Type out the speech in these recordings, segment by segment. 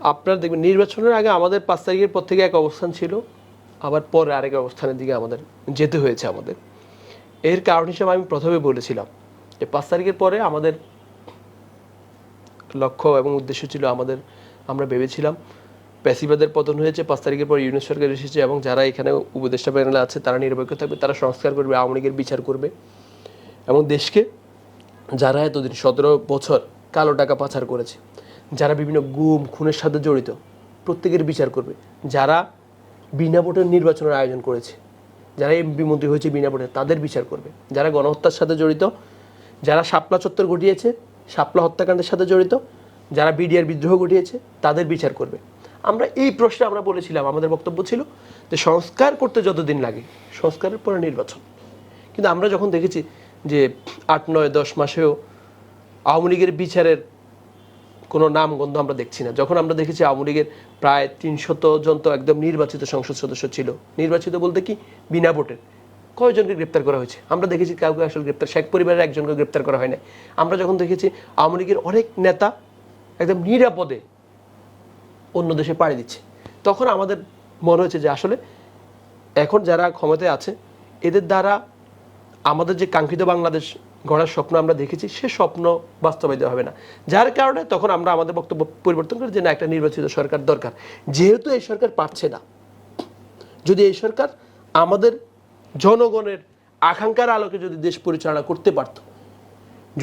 আপনার দেখবেন, নির্বাচনের আগে আমাদের পাঁচ তারিখের পর থেকে এক অবস্থান ছিল, আবার পরে আরেক অবস্থানের দিকে আমাদের যেতে হয়েছে আমাদের। এর কারণ হিসেবে আমি প্রথমে বলেছিলাম যে পাঁচ তারিখের পরে আমাদের লক্ষ্য এবং উদ্দেশ্য ছিল আমাদের, আমরা ভেবেছিলাম প্যাসিবাদের পতন হয়েছে, পাঁচ তারিখের পর ইউনিট সরকার এসেছে এবং যারা এখানে উপদেষ্টা প্যানেলে আছে, তারা নিরপেক্ষ থাকবে, তারা সংস্কার করবে, আওয়ামী লীগের বিচার করবে। এবং দেশকে যারা এতদিন সতেরো বছর কালো টাকা পাচার করেছে যারা বিভিন্ন গুম, খুনের সাথে জড়িত, প্রত্যেকের বিচার করবে। যারা বিনা ভোটের নির্বাচনের আয়োজন করেছে, যারা এমপি মন্ত্রী হয়েছে বিনা ভোটে, তাদের বিচার করবে। যারা গণহত্যার সাথে জড়িত, যারা শাপলা চত্বর ঘটিয়েছে, শাপলা হত্যাকাণ্ডের সাথে জড়িত, যারা বিডিআর বিদ্রোহ ঘটিয়েছে, তাদের বিচার করবে। আমরা এই প্রশ্নে আমরা বলেছিলাম, আমাদের বক্তব্য ছিল যে সংস্কার করতে যতদিন লাগে, সংস্কারের পরে নির্বাচন। কিন্তু আমরা যখন দেখেছি যে আট, নয়, দশ মাসেও আওয়ামী লীগের বিচারের কোনো নাম গন্ধ আমরা দেখছি না। যখন আমরা দেখেছি আওয়ামী লীগের প্রায় তিনশত জন তো একদম নির্বাচিত সংসদ সদস্য ছিল। নির্বাচিত বলতে কি? বিনা ভোটের কয়জনকে গ্রেপ্তার করা হয়েছে? আমরা দেখেছি কাউকে আসলে গ্রেপ্তার, শেখ পরিবারের একজনকে গ্রেপ্তার করা হয় না আমরা যখন দেখেছি আওয়ামী লীগের অনেক নেতা একদম নিরাপদে অন্য দেশে পাড়ি দিচ্ছে, তখন আমাদের মনে হয়েছে যে আসলে এখন যারা ক্ষমতায় আছে, এদের দ্বারা আমাদের যে কাঙ্ক্ষিত বাংলাদেশ গড়ার স্বপ্ন আমরা দেখেছি, সে স্বপ্ন বাস্তবায়িত হবে না। যার কারণে তখন আমরা আমাদের বক্তব্য পরিবর্তন করি যে না, একটা নির্বাচিত সরকার দরকার। যেহেতু এই সরকার পারছে না, যদি এই সরকার আমাদের জনগণের আকাঙ্ক্ষার আলোকে যদি দেশ পরিচালনা করতে পারত,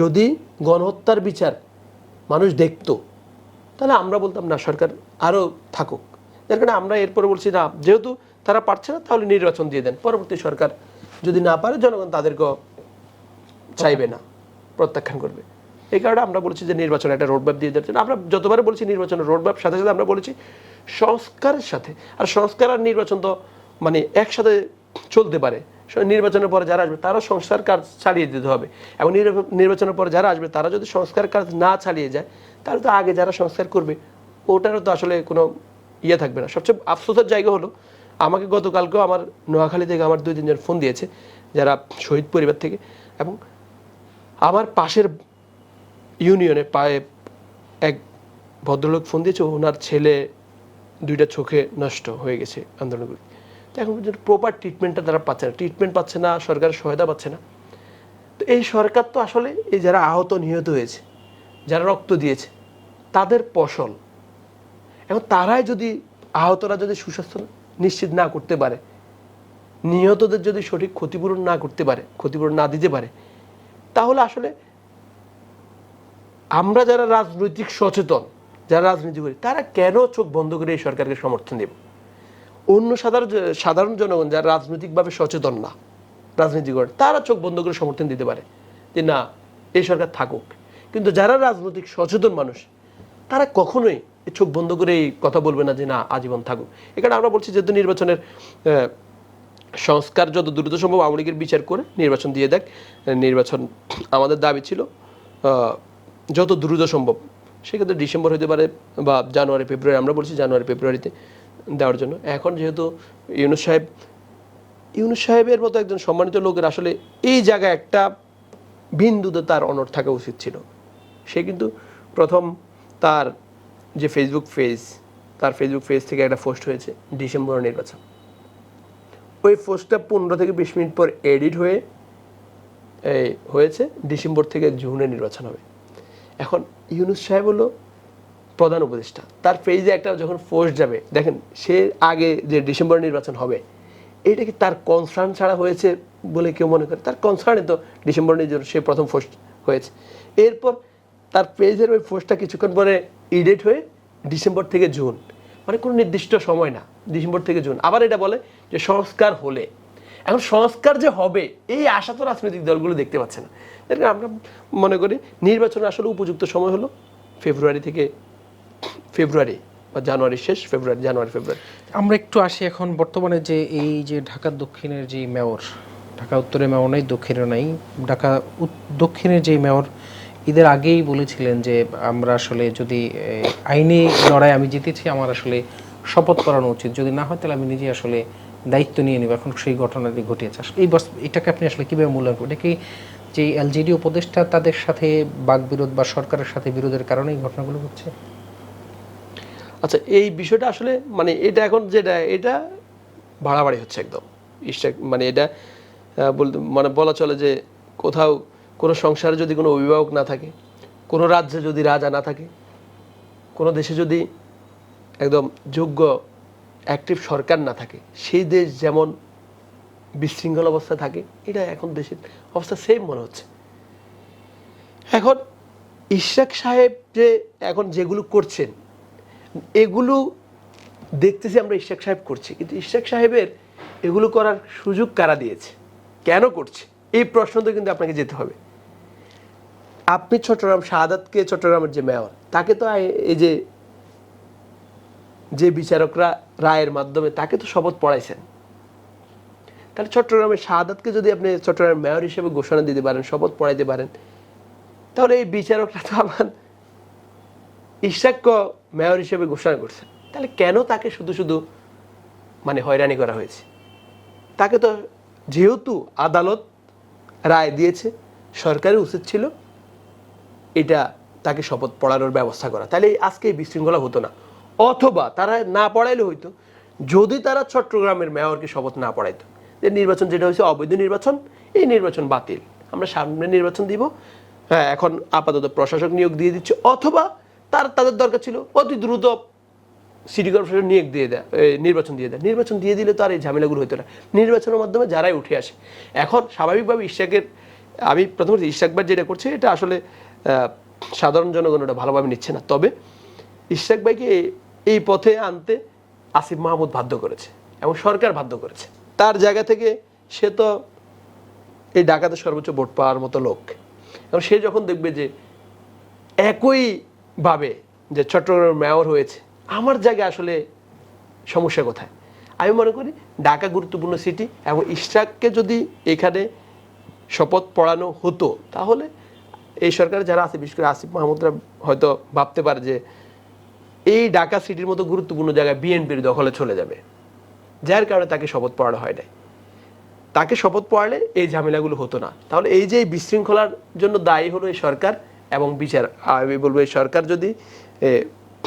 যদি গণহত্যার বিচার মানুষ দেখতো, তাহলে আমরা বলতাম না, সরকার আরও থাকুক। যার কারণে আমরা এরপরে বলছি না, যেহেতু তারা পারছে না, তাহলে নির্বাচন দিয়ে দেন। পরবর্তী সরকার যদি না পারে, জনগণ তাদেরকে চাইবে না, প্রত্যাখ্যান করবে। এই কারণে আমরা বলেছি যে নির্বাচন একটা রোডম্যাপ দিয়ে দেওয়ার জন্য। আমরা যতবার বলছি নির্বাচনের রোডম্যাপ সাথে সাথে আমরা বলেছি সংস্কারের সাথে। আর সংস্কার আর নির্বাচন তো মানে একসাথে চলতে পারে। নির্বাচনের পরে যারা আসবে, তারা সংস্কার কাজ চালিয়ে দিতে হবে। এবং নির্বা- নির্বাচনের পরে যারা আসবে, তারা যদি সংস্কার কাজ না চালিয়ে যায়, তাহলে তো আগে যারা সংস্কার করবে, ওটারও তো আসলে কোনো ইয়ে থাকবে না। সবচেয়ে আফসোসের জায়গা হলো, আমাকে গতকালকেও আমার নোয়াখালী থেকে আমার দুই তিনজন ফোন দিয়েছে, যারা শহীদ পরিবার থেকে। এবং আমার পাশের ইউনিয়নে পায়ে এক ভদ্রলোক ফোন দিয়েছে, ওনার ছেলে দুইটা চোখে নষ্ট হয়ে গেছে আন্দোলনগুলি। তো এখন পর্যন্ত প্রপার ট্রিটমেন্টটা তারা পাচ্ছে না। ট্রিটমেন্ট পাচ্ছে না, সরকারের সহায়তা পাচ্ছে না। তো এই সরকার তো আসলে এই যারা আহত, নিহত হয়েছে, যারা রক্ত দিয়েছে, তাদের ফসল। এখন তারাই যদি আহতরা যদি সুস্বাস্থ্য নিশ্চিত না করতে পারে, নিহতদের যদি সঠিক ক্ষতিপূরণ না করতে পারে, ক্ষতিপূরণ না দিতে পারে তাহলে আসলে আমরা যারা রাজনৈতিক সচেতন, যারা রাজনীতি করি, তারা কেন চোখ বন্ধ করে এই সরকারকে সমর্থন দেব? অন্য সাধারণ সাধারণ জনগণ যারা রাজনৈতিকভাবে সচেতন না, রাজনীতি করে, তারা চোখ বন্ধ করে সমর্থন দিতে পারে যে না, এই সরকার থাকুক। কিন্তু যারা রাজনৈতিক সচেতন মানুষ, তারা কখনোই চোখ বন্ধ করে এই কথা বলবে না যে না, আজীবন থাকুক। এখানে আমরা বলছি যেহেতু নির্বাচনের সংস্কার যত দ্রুত সম্ভব আওয়ামী লীগের বিচার করে নির্বাচন দিয়ে দেখ, নির্বাচন আমাদের দাবি ছিল যত দ্রুত সম্ভব। সেক্ষেত্রে ডিসেম্বর হতে পারে বা জানুয়ারি, ফেব্রুয়ারি, আমরা বলছি জানুয়ারি, ফেব্রুয়ারিতে দেওয়ার জন্য। এখন যেহেতু ইউনুস সাহেব, ইউনুস সাহেবের মতো একজন সম্মানিত লোকের আসলে এই জায়গায় একটা বিন্দুতে তার অনড় থাকা উচিত ছিল। সে কিন্তু প্রথম তার যে ফেসবুক পেজ তার ফেসবুক পেজ থেকে একটা পোস্ট হয়েছে ডিসেম্বর নির্বাচন। ওই পোস্টটা পনেরো থেকে বিশ মিনিট পর এডিট হয়ে এই হয়েছে। ডিসেম্বর থেকে জুনে নির্বাচন হবে। এখন ইউনুস সাহেব হলো প্রধান উপদেষ্টা। তার পেজে একটা যখন পোস্ট যাবে, দেখেন সে আগে যে ডিসেম্বর নির্বাচন হবে, এটা কি তার কনসার্ন ছাড়া হয়েছে বলে কেউ মনে করে? তার কনসার্নে তো ডিসেম্বর নির্বাচন, সে প্রথম পোস্ট হয়েছে। এরপর তার পেজের ওই পোস্টটা কিছুক্ষণ পরে ইডিট হয়ে ডিসেম্বর থেকে জুন। মানে কোনো নির্দিষ্ট সময় না, ডিসেম্বর থেকে জুন। আবার এটা বলে যে সংস্কার হলে। এখন সংস্কার যে হবে, এই আশা তো রাজনৈতিক দলগুলো দেখতে পাচ্ছে না। এর আমরা মনে করি নির্বাচনের আসলে উপযুক্ত সময় হলো ফেব্রুয়ারি থেকে ফেব্রুয়ারি বা জানুয়ারি শেষ, ফেব্রুয়ারি, জানুয়ারি, ফেব্রুয়ারি। আমরা একটু আসি এখন বর্তমানে যে এই যে ঢাকা দক্ষিণের যে মেয়র, ঢাকা উত্তরের মেয়র নেই দক্ষিণে নাই, ঢাকা দক্ষিণের যে মেয়র ঈদের আগেই বলেছিলেন যে আমরা আসলে যদি আইনি লড়াই আমি জিতেছি, আমার আসলে শপথ করানো উচিত। যদি না হয় তাহলে আমি নিজে আসলে দায়িত্ব নিয়ে নেব। এখন সেই ঘটনাটি ঘটিয়েছে। আসলে এই এটাকে আপনি আসলে কীভাবে মূল্যায়ন করেন এটা কি যে এলজিডি উপদেষ্টা তাদের সাথে বাকবিরোধ বা সরকারের সাথে বিরোধের কারণে এই ঘটনাগুলো ঘটছে? আচ্ছা এই বিষয়টা আসলে মানে এটা এখন যেটা, এটা বাড়াবাড়ি হচ্ছে একদম। মানে এটা বলতে মানে বলা চলে যে কোথাও কোনো সংসারে যদি কোনো অভিভাবক না থাকে, কোনো রাজ্যে যদি রাজা না থাকে, কোনো দেশে যদি একদম যোগ্য অ্যাক্টিভ সরকার না থাকে, সেই দেশ যেমন বিশৃঙ্খল অবস্থা থাকে, এটা এখন দেশের অবস্থা সেম মনে হচ্ছে। এখন ইশাক সাহেব যে এখন যেগুলো করছেন, এগুলো দেখতেছি আমরা ইশাক সাহেব করছি, কিন্তু ইশাক সাহেবের এগুলো করার সুযোগ কারা দিয়েছে? কেন করছে? এই প্রশ্নতে কিন্তু আপনাকে যেতে হবে। আপনি চট্টগ্রাম, শাহাদাতকে চট্টগ্রামের যে মেয়র, তাকে তো এই যে যে বিচারকরা রায়ের মাধ্যমে তাকে তো শপথ পড়াইছেন। তাহলে চট্টগ্রামের শাহাদাতকে যদি আপনি চট্টগ্রামের মেয়র হিসেবে ঘোষণা দিতে পারেন, শপথ পড়াইতে পারেন, তাহলে এই বিচারকরা তো আমার ইশাক্য মেয়র হিসেবে ঘোষণা করছেন। তাহলে কেন তাকে শুধু শুধু মানে হয়রানি করা হয়েছে? তাকে তো যেহেতু আদালত রায় দিয়েছে, সরকারের উচিত ছিল এটা তাকে শপথ পড়ানোর ব্যবস্থা করা। তাহলে আজকে এই বিশৃঙ্খলা হতো না। অথবা তারা না পড়াইলে হইতো, যদি তারা চট্টগ্রামের মেয়রকে শপথ না পড়াইতো। যে নির্বাচন যেটা হয়েছে, অবৈধ নির্বাচন, এই নির্বাচন বাতিল। আমরা সামনে নির্বাচন দিব। হ্যাঁ এখন আপাতত প্রশাসক নিয়োগ দিয়ে দিচ্ছে, অথবা তার, তাদের দরকার ছিল অতি দ্রুত সিটি কর্পোরেশন নিয়োগ দিয়ে দেয় নির্বাচন দিয়ে দেয়। নির্বাচন দিয়ে দিলে তো আর এই ঝামেলাগুলো হতো না। নির্বাচনের মাধ্যমে যারাই উঠে আসে। এখন স্বাভাবিকভাবে ইশাকের, আমি প্রথমত ইশাকবার যেটা করছে, এটা আসলে সাধারণ জনগণ ওটা ভালোভাবে নিচ্ছে না। তবে ইশাক ভাইকে এই- এই পথে আনতে আসিফ মাহমুদ বাধ্য করেছে এবং সরকার বাধ্য করেছে। তার জায়গা থেকে সে তো এই ডাকাতে সর্বোচ্চ ভোট পাওয়ার মতো লোক। এবং সে যখন দেখবে যে একইভাবে যে চট্টগ্রামের মেয়র হয়েছে, আমার জায়গায় আসলে সমস্যা কোথায়? আমি মনে করি ঢাকা গুরুত্বপূর্ণ সিটি এবং ইশরাককে যদি এখানে শপথ পড়ানো হতো, তাহলে এই সরকারে যারা আছে, বিশেষ করে আসিফ মাহমুদরা হয়তো ভাবতে পারে যে এই ঢাকা সিটির মতো গুরুত্বপূর্ণ জায়গায় বিএনপির দখলে চলে যাবে, যার কারণে তাকে শপথ পড়ানো হয় নাই। তাকে শপথ পড়ালে এই ঝামেলাগুলো হতো না। তাহলে এই যে বিশৃঙ্খলার জন্য দায়ী হলো এই সরকার এবং বিচার, আমি বলব এই সরকার যদি